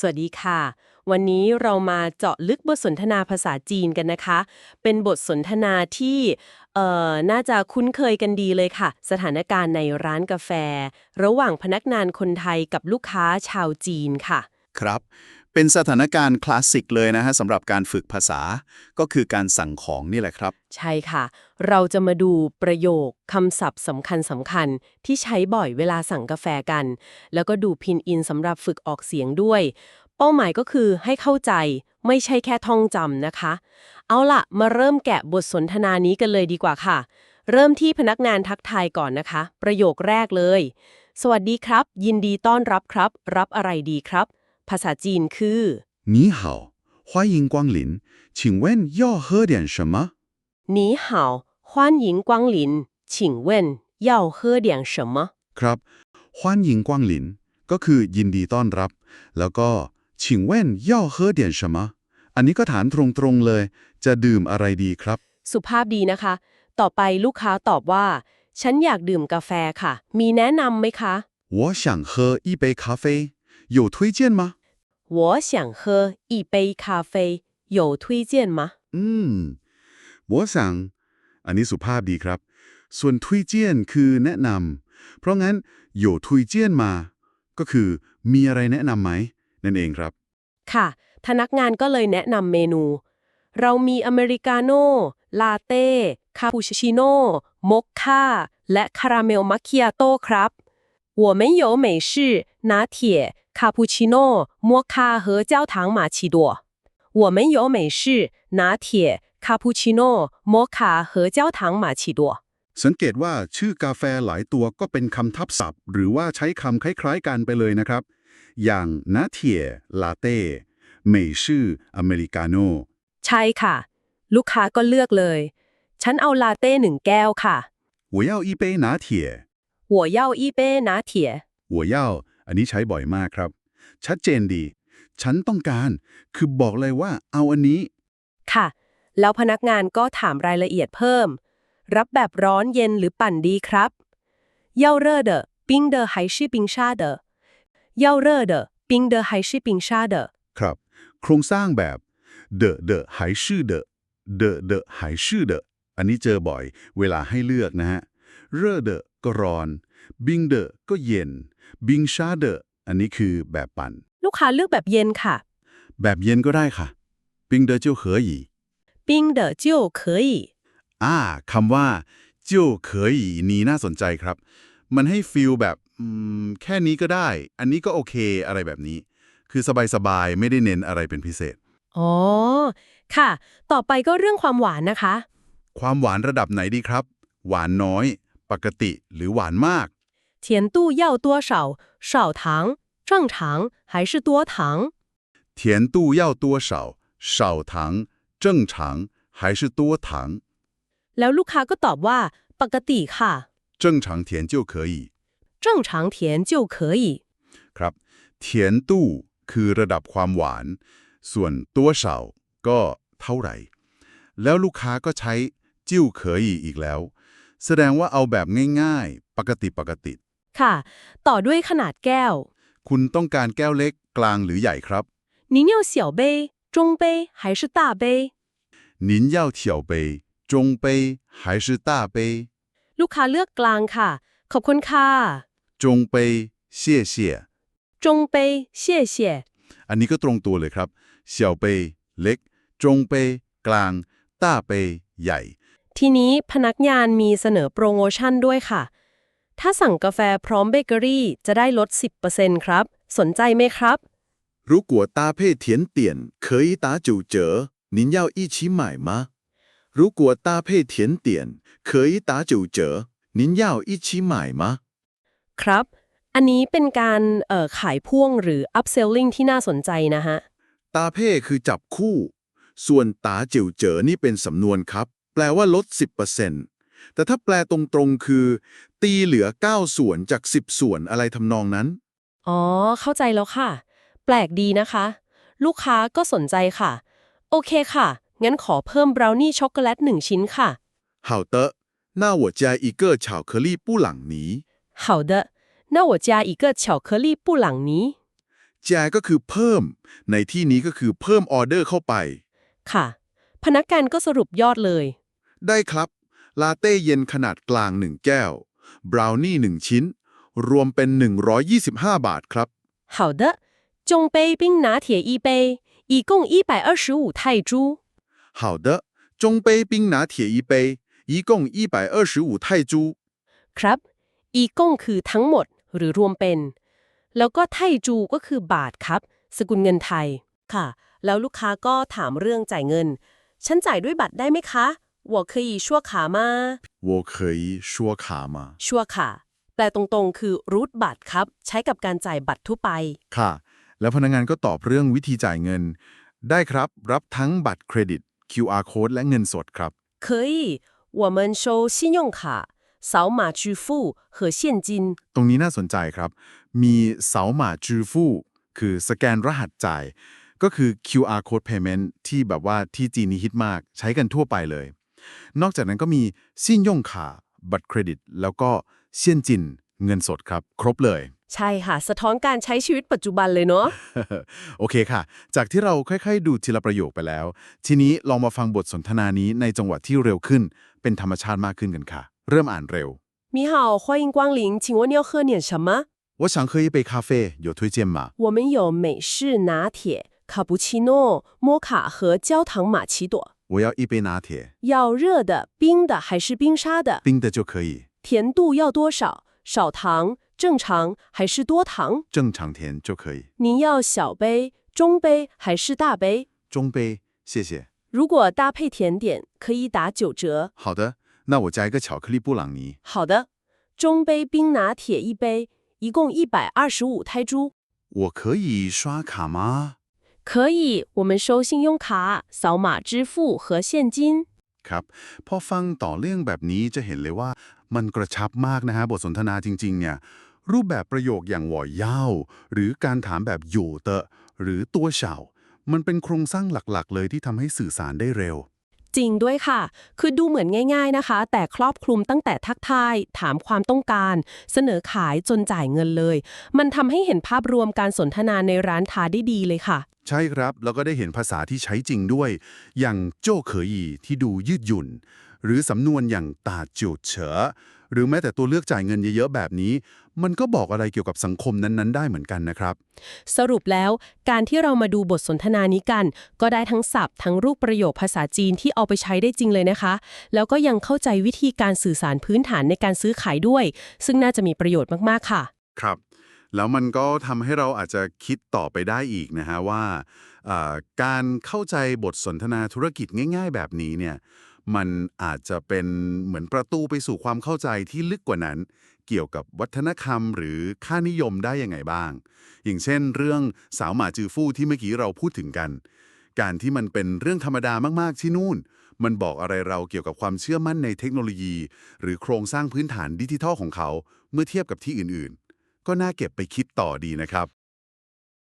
สวัสดีค่ะ วันนี้เรามาเจาะลึกบทสนทนาภาษาจีนกันนะคะ เป็นบทสนทนาที่เอ่อน่าจะคุ้นเคยกันดีเลยค่ะ สถานการณ์ในร้านกาแฟ ระหว่างพนักงานคนไทยกับลูกค้าชาวจีนค่ะ ครับ เป็นสถานการณ์คลาสสิกเลยนะฮะสำหรับการฝึกภาษา ก็คือการสั่งของนี่แหละครับ ใช่ค่ะ เราจะมาดูประโยคคำศัพท์สำคัญสำคัญๆที่ใช้บ่อยเวลาสั่งกาแฟกัน แล้วก็ดูพินอินสำหรับฝึกออกเสียงด้วย เป้าหมายก็คือให้เข้าใจไม่ใช่แค่ท่องจำนะคะ เอาล่ะ มาเริ่มแกะบทสนทนานี้กันเลยดีกว่าค่ะ เริ่มที่พนักงานทักทายก่อนนะคะ ประโยคแรกเลย สวัสดีครับ ยินดีต้อนรับครับ รับอะไรดีครับ ภาษาจีนคือ 你好，欢迎光临，请问要喝点什么？你好欢迎光临请问要喝点什么 ครับ欢迎光临ก็คือยินดีต้อนรับ แล้วก็请问要喝点什么อันนี้ก็ถามตรงๆเลย จะดื่มอะไรดีครับ สุภาพดีนะคะ ต่อไปลูกค้าตอบว่า ฉันอยากดื่มกาแฟค่ะ มีแนะนำไหมคะ 我想喝一杯咖啡 有推荐吗我想喝一杯咖啡有推荐吗อืม我想อันนี้สุภาพดีครับ ส่วนทุยเจียนคือแนะนำเพราะงั้นโยทุยเจียนมา ก็คือมีอะไรแนะนำไหม นั่นเองครับ ค่ะ พนักงานก็เลยแนะนำเมนู เรามีอเมริกาโน่ ลาเต้ คาปูชิโน่ มอคค่า และคาราเมลมัคคิอาโต้ครับ我们有美式拿铁 คาปูชิโน่มอคค่า和焦糖玛奇朵我们有美式拿铁คาปูชิโน่มอคค่า和焦糖玛奇朵 สังเกตว่าชื่อกาแฟหลายตัวก็เป็นคำทับศัพท์ หรือว่าใช้คำคล้ายๆกันไปเลยนะครับ อย่างนาเทียลาเต้เมชื่ออเมริกาโน่ ใช่ค่ะ ลูกค้าก็เลือกเลย ฉันเอาลาเต้หนึ่งแก้วค่ะ我要一杯拿铁我要一杯拿铁我要 อันนี้ใช้บ่อยมากครับ ชัดเจนดี ฉันต้องการ คือบอกเลยว่าเอาอันนี้ ค่ะ แล้วพนักงานก็ถามรายละเอียดเพิ่ม รับแบบร้อนเย็นหรือปั่นดีครับเย่าเรอเดอปิ้งเดอร์ไฮชิปิงชาเดอเย่าเรอเดอปิ้งเดอร์ไฮชิปิงชาเดอครับ โครงสร้างแบบเดอเดอไฮชื่อเดอเดอเดอไฮชื่อเดออันนี้เจอบ่อย เวลาให้เลือกนะฮะ เร่อเดอก็ร้อน บิงเดอก็เย็น บิงชาเดออันนี้คือแบบปั่น ลูกค้าเลือกแบบเย็นค่ะ แบบเย็นก็ได้ค่ะ บิงเดอจิ้วเหยีบิงเดอจิ้วเหยีอ่าคำว่าจิ้วเหยีนี้น่าสนใจครับ มันให้ฟิลแบบแค่นี้ก็ได้ อันนี้ก็โอเคอะไรแบบนี้ คือสบายๆ ไม่ได้เน้นอะไรเป็นพิเศษ อ๋อ ค่ะ ต่อไปก็เรื่องความหวานนะคะ ความหวานระดับไหนดีครับ หวานน้อย ปกติหรือหวานมาก 甜度要多少少糖正常还是多糖甜度要多少少糖正常还是多糖 แล้วลูกค้าก็ตอบว่า ปกติค่ะ 正常甜就可以正常甜就可以 ครับเทียนตู้คือระดับความหวาน ส่วนตัวเฉาก็เท่าไหร่ แล้วลูกค้าก็ใช้จิ้วเขยอีกแล้ว แสดงว่าเอาแบบง่ายๆ ปกติปกติ ค่ะ ต่อด้วยขนาดแก้ว คุณต้องการแก้วเล็กกลางหรือใหญ่ครับ 您要小杯中杯还是大杯您要小杯中杯还是大杯 ลูกค้าเลือกกลางค่ะ ขอบคุณค่ะ 中杯谢谢中杯谢谢 อันนี้ก็ตรงตัวเลยครับเสี่ยวเปยเล็ก จงเปยกลาง ต้าเปยใหญ่ ทีนี้พนักงานมีเสนอโปรโมชั่นด้วยค่ะ ถ้าสั่งกาแฟพร้อมเบเกอรี่จะได้ลด 10%ครับ สนใจไหมครับ รู้กัวตาเพ่เทียนเตียน เคยตาจูเจอนินเย่าอี้ชี้หมายมะรู้กัวตาเพ่เทียนเตียน เคยตาจูเจอนินเย่าอี้ชี้หมายมะครับ อันนี้เป็นการขายพ่วงหรือ upselling ที่น่าสนใจนะฮะ ตาเพ่คือจับคู่ ส่วนตาจิ๋วเจอนี่เป็นสำนวนครับ แปลว่าลด 10%แต่ถ้าแปลตรงๆคือ ตีเหลือ 9 ส่วนจาก 10 ส่วนอะไรทำนองนั้น อ๋อ เข้าใจแล้วค่ะ แปลกดีนะคะ ลูกค้าก็สนใจค่ะ โอเคค่ะ งั้นขอเพิ่มบราวนี่ช็อกโกแลตหนึ่งชิ้นค่ะ 好的，那我加一个巧克力布朗尼。好的那我加一个巧克力布朗尼 แจก็คือเพิ่ม ในที่นี้ก็คือเพิ่มออเดอร์เข้าไป ค่ะ พนักงานก็สรุปยอดเลย ได้ครับ ลาเต้เย็นขนาดกลาง 1 แก้ว บราวนี่ 1 ชิ้น รวมเป็น 125 บาทครับ 好的中杯冰拿铁一杯一共一百二十五泰铢好的中杯冰拿铁一杯一共125泰铢 ครับ อีกงคือทั้งหมดหรือรวมเป็น แล้วก็ไทจูก็คือบาทครับ สกุลเงินไทย ค่ะ แล้วลูกค้าก็ถามเรื่องจ่ายเงิน ฉันจ่ายด้วยบัตรได้ไหมคะ 我可以ชั่วขามา 我可以说卡吗 ชั่วค่ะ แปลตรงๆ คือรูทบัตรครับ ใช้กับการจ่ายบัตรทั่วไป ค่ะ แล้วพนักงานก็ตอบเรื่องวิธีจ่ายเงิน ได้ครับ รับทั้งบัตรเครดิต QR code และเงินสดครับ 可以我们收信用卡扫码支付和现金 ตรงนี้น่าสนใจครับ มีเสาหมาจือฟู่คือสแกนรหัสจ่าย ก็คือ QR code payment ที่แบบว่าที่จีนนี้ฮิตมาก ใช้กันทั่วไปเลย นอกจากนั้นก็มีซินย่งขาบัตรเครดิต แล้วก็เซียนจิน เงินสดครับ ครบเลย ใช่ค่ะ สะท้อนการใช้ชีวิตปัจจุบันเลยเนาะ โอเคค่ะ จากที่เราค่อยๆ ดูทีละประโยคไปแล้ว ทีนี้ลองมาฟังบทสนทนานี้ในจังหวะที่เร็วขึ้น เป็นธรรมชาติมากขึ้นกันค่ะ เริ่มอ่านเร็ว 你好，欢迎光临，请问要喝点什么？我想喝一杯咖啡有推荐吗我们有美式拿铁、卡布奇诺、摩卡和焦糖玛奇朵。 我要一杯拿铁要热的、冰的还是冰沙的？冰的就可以甜度要多少？少糖、正常还是多糖？正常甜就可以您要小杯、中杯还是大杯？中杯谢谢如果搭配甜点，可以打九折。好的那我加一个巧克力布朗尼好的，中杯冰拿铁一杯，一共一百二十五泰铢。我可以刷卡吗可以，我们收信用卡、扫码支付和现金。 ครับ พอฟังต่อเรื่องแบบนี้จะเห็นเลยว่า มันกระชับมากนะฮะบทสนทนาจริงๆเนี่ยรูปแบบประโยคอย่างหว่อยยาว หรือการถามแบบอยู่เตอะ หรือตัวเฉามันเป็นโครงสร้างหลักๆ เลยที่ทำให้สื่อสารได้เร็ว จริงด้วยค่ะ คือดูเหมือนง่าย ๆนะคะ แต่ครอบคลุมตั้งแต่ทักทาย ถามความต้องการ เสนอขายจนจ่ายเงินเลย มันทำให้เห็นภาพรวมการสนทนาในร้านค้าได้ดีเลยค่ะ ใช่ครับ แล้วก็ได้เห็นภาษาที่ใช้จริงด้วย อย่างโจ้เขยีที่ดูยืดหยุ่น หรือสำนวนอย่างตาจิวเฉอหรือแม้แต่ตัวเลือกจ่ายเงินเยอะๆแบบนี้ มันก็บอกอะไรเกี่ยวกับสังคมนั้นๆ ได้เหมือนกันนะครับ สรุปแล้วการที่เรามาดูบทสนทนานี้กัน ก็ได้ทั้งศัพท์ทั้งรูปประโยคภาษาจีนที่เอาไปใช้ได้จริงเลยนะคะ แล้วก็ยังเข้าใจวิธีการสื่อสารพื้นฐานในการซื้อขายด้วย ซึ่งน่าจะมีประโยชน์มากๆค่ะ ครับ แล้วมันก็ทำให้เราอาจจะคิดต่อไปได้อีกนะฮะว่าอ่าการเข้าใจบทสนทนาธุรกิจง่าย ๆ แบบนี้เนี่ยมันอาจจะเป็นเหมือนประตูไปสู่ความเข้าใจที่ลึกกว่านั้น เกี่ยวกับวัฒนธรรมหรือค่านิยมได้ยังไงบ้าง อย่างเช่น เรื่องสาวหมาจือฟู่ที่เมื่อกี้เราพูดถึงกัน การที่มันเป็นเรื่องธรรมดามากๆที่นู่น มันบอกอะไรเราเกี่ยวกับความเชื่อมั่นในเทคโนโลยี หรือโครงสร้างพื้นฐานดิจิทัลของเขา เมื่อเทียบกับที่อื่นๆ ก็น่าเก็บไปคิดต่อดีนะครับ